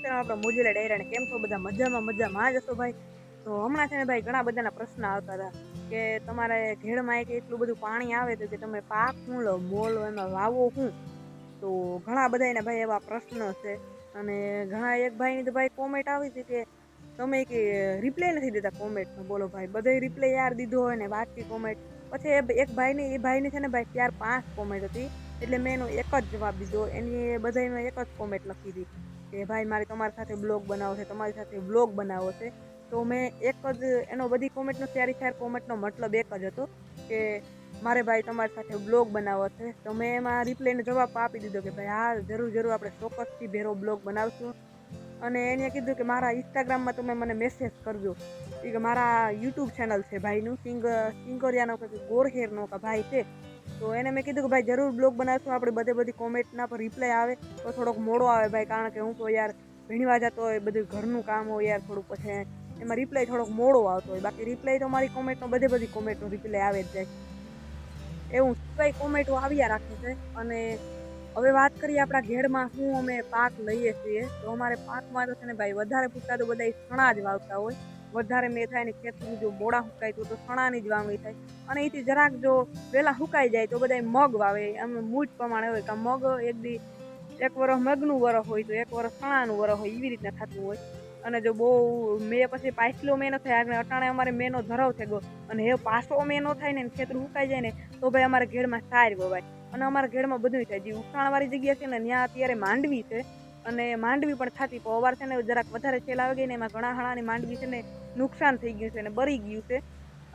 નમસ્કાર આપણે મોજીલા ડાયરાને કેમ છો બધા? મજામાં મજામાં. જ હશો ભાઈ? તો હમણાં છે ને ભાઈ ઘણા બધાના પ્રશ્ન આવતા હતા કે તમારે ઘેડમાં એક એટલું બધું પાણી આવે તો કે તમે પાક શું લો મોલ એમાં વાવો શું? તો ઘણા બધા એના ભાઈ એવા પ્રશ્નો છે. અને ઘણા એક ભાઈની તો ભાઈ કોમેન્ટ આવી હતી કે તમે કે રિપ્લાય નથી દેતા કોમેન્ટનો બોલો ભાઈ, બધે રિપ્લાય યાર દીધો હોય ને વાંચી કોમેન્ટ પછી એ એક ભાઈની, એ ભાઈની છે ને ભાઈ ચાર, પાંચ કોમેન્ટ હતી. એટલે મેં એનો એક જ જવાબ દીધો. એની બધાને એક જ કોમેન્ટ લખી હતી. કે ભાઈ મારે તમારી સાથે બ્લોગ બનાવવો છે, તમારી સાથે બ્લોગ બનાવવો છે. તો મેં એક જ એનો બધી કોમેન્ટનો ત્યારે ચાર કોમેન્ટનો મતલબ એક જ હતો કે મારે ભાઈ તમારી સાથે બ્લોગ બનાવવો છે. તો મેં એમાં રિપ્લાયનો જવાબ આપી દીધો કે ભાઈ હા જરૂર જરૂર આપણે ચોક્કસથી ભેરો બ્લોગ બનાવશું. અને એને કીધું કે મારા ઇન્સ્ટાગ્રામમાં તમે મને મેસેજ કરજો. કે મારા યુટ્યુબ ચેનલ છે ભાઈનું, સિંગ, સિંગોરિયાનો કે ગોરહેરનો કે ભાઈ છે. તો એને મેં કીધું કે ભાઈ જરૂર બ્લોગ બનાવીશું, આપણે બધે બધી કોમેન્ટના પર રિપ્લાય આવે તો થોડોક મોડો આવે ભાઈ, કારણ કે હું તો યાર ભીણવા જતો હોય, બધું ઘરનું કામ હોય યાર થોડુંક પછી એમાં રિપ્લાય થોડોક મોડો આવતો હોય. બાકી રિપ્લાય તો મારી કોમેન્ટનો બધે બધી કોમેન્ટનો રિપ્લાય આવે જ જાય. એવું કઈ કોમેન્ટો આવ્યા રાખે છે? અને હવે વાત કરીએ આપણા ઘેડમાં શું અમે પાક લઈએ છીએ. તો અમારે પાકમાં તો છે ને ભાઈ, વધારે પૂરતા તો બધા ચણા જ વાવતા હોય. વધારે મેં થાય ને ખેતરું જો મોડા સુકાય તો સણાની જ વાવણી થાય. અને એથી જરાક જો વહેલા સુકાઈ જાય તો બધા મગ વાવે. એમ મૂઠ પ્રમાણે હોય કે મગ એક દી એક વરસ મગનું વરસ હોય તો એક વરસ સણાનું વરસ હોય, એવી રીતના થતું હોય. અને જો બહુ મેં પછી પાછલો મેં ન થાય, આગળ અટાણે અમારે મેનો ધરાવ થઈ ગયો અને હે પાછો મેં ન થાય ને ખેતરું હુકાઈ જાય ને, તો ભાઈ અમારે ઘેડમાં સાર ગોવાય અને અમારા ઘેડમાં બધું થાય. જે ઉકાણવાળી જગ્યા છે ને, ત્યાં અત્યારે માંડવી છે. અને માંડવી પણ થતી પણ અવાર છે ને જરાક વધારે છેલ આવી ગઈ ને એમાં ઘણા ઘણાની માંડવી છે ને નુકસાન થઈ ગયું છે ને બરી ગયું છે.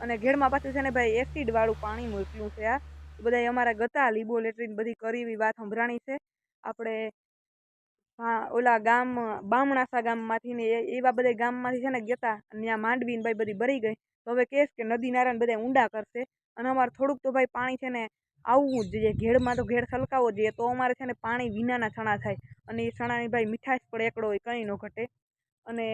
અને ઘેડમાં પાછું છે ને ભાઈ એસિડવાળું પાણી મોકલ્યું છે આ. બધા અમારા ગતા લીબો લેટ્રીન બધી કરી એવી વાત સંભળાણી છે. આપણે હા, ઓલા ગામ, બામણાસા ગામમાંથી ને એવા બધા ગામમાંથી છે ને ગતા ત્યાં માંડવી ભાઈ બધી ભરી ગઈ. તો હવે કેસ કે નદી નારાયણ બધા ઊંડા કરશે, અને અમારે થોડુંક તો ભાઈ પાણી છે ને આવવું જ જોઈએ. ઘેડમાં તો ઘેડ છલકાવો જોઈએ, તો અમારે છે ને પાણી વિનાના ચણા થાય. અને એ ચણાની ભાઈ મીઠાશ પણ એકડો હોય, કંઈ ન ઘટે. અને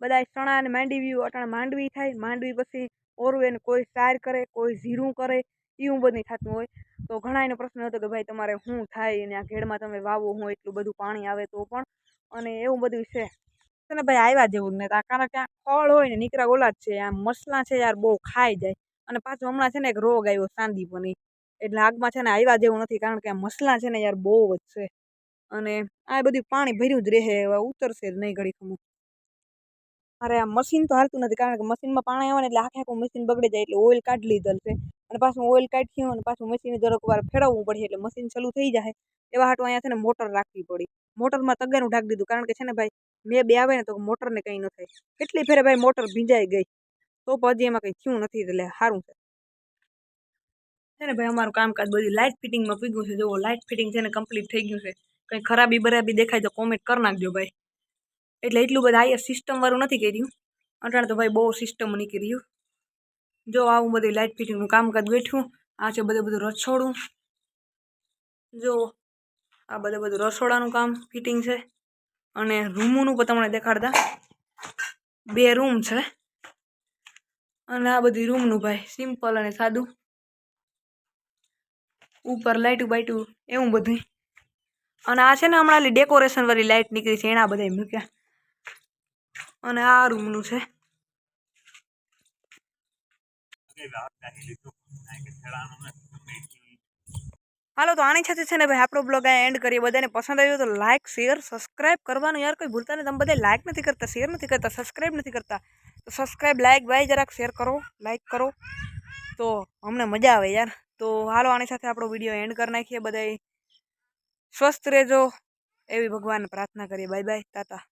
બધા ચણા અને માંડવી અટાણે માંડવી થાય. માંડવી પછી ઓરું એને કોઈ સાર કરે, કોઈ જીરું કરે, એવું બધું થતું હોય. તો ઘણા એનો પ્રશ્ન હતો કે ભાઈ, તમારે શું થાય અને આ ઘેડમાં તમે વાવો હું એટલું બધું પાણી આવે તો પણ? અને એવું બધું છે. ને ભાઈ આવ્યા જેવું જ નહીં કારણ કે આ ફળ હોય ને નીકળા ઓલા જ છે. આ મસલા છે યાર, બહુ ખાઈ જાય. અને પાછું હમણાં છે ને એક રોગ આવ્યો સાંદીપની એટલે આગમાં છે ને આવ્યા જેવું નથી, કારણ કે આ મસલા છે ને યાર, બહુ જ છે. અને આ બધું પાણી ભર્યું જ રહે ઉતરશે જ નહીં ઘડી ખમું અરે આ મશીન તો હાલતું નથી, કારણ કે મશીનમાં પાણી આવે ને એટલે આખે આખું મશીન બગડી જાય, એટલે ઓઇલ કાઢી લીધેલ છે. અને પાછું ઓઇલ કાઢ્યું અને પાછું મશીન જરાક વાર ફેરવવું પડે એટલે મશીન ચાલુ થઈ જાય. એવા હાટું અહીંયા છે ને મોટર રાખવી પડી. મોટરમાં તગારું ઢાંકી દીધું. કારણ કે છે ને ભાઈ, મેં બે આવે ને તો મોટરને કંઈ ન થાય. કેટલી ફેરે ભાઈ મોટર ભીંજાઈ ગઈ. તો હજી એમાં કંઈ થયું નથી એટલે સારું છે. ને ભાઈ, અમારું કામકાજ બધી લાઇટ ફિટિંગમાં પીગ્યું છે. જુઓ લાઇટ ફિટિંગ છે ને કમ્પ્લીટ થઈ ગયું છે. કંઈ ખરાબી બરાબી દેખાય તો કોમેન્ટ કરી નાખજો ભાઈ. એટલે એટલું બધા અહીંયા સિસ્ટમ વાળું નથી કર્યું. અટાણે તો ભાઈ બહુ સિસ્ટમ નીકળી રહ્યું જો આવું બધી લાઇટ ફિટિંગનું કામકાજ બેઠું આ છે બધું બધું રસોડું. જો આ બધું બધું રસોડાનું કામ ફિટિંગ છે. અને રૂમોનું પણ તમને દેખાડતા. બે રૂમ છે. અને આ બધી રૂમનું ભાઈ સિમ્પલ અને સાદું. ઉપર લાઇટું બાઇટું એવું બધું અને આ છે ને હમણાં ડેકોરેશનવાળી લાઇટ નીકળી છે, એના બધા મૂક્યા. અને આ રૂમનું છે. હાલો, તો આની સાથે છે ને ભાઈ, આપણો બ્લોગ આ એન્ડ કરીએ. બધાને પસંદ આવ્યો તો લાઇક શેર સબસ્ક્રાઇબ કરવાનું યાર, કોઈ ભૂલતા નહીં. તમે બધા લાઇક નથી કરતા શેર નથી કરતા સબસ્ક્રાઇબ નથી કરતા. તો સબસ્ક્રાઇબ લાઇક ભાઈ જરાક શેર કરો લાઇક કરો. તો અમને મજા આવે યાર. તો હાલો, આની સાથે આપણો વીડિયો એન્ડ કરી નાખીએ. બધા સ્વસ્થ રહેજો. એવી ભગવાન પ્રાર્થના કરીએ. બાય બાય તાતા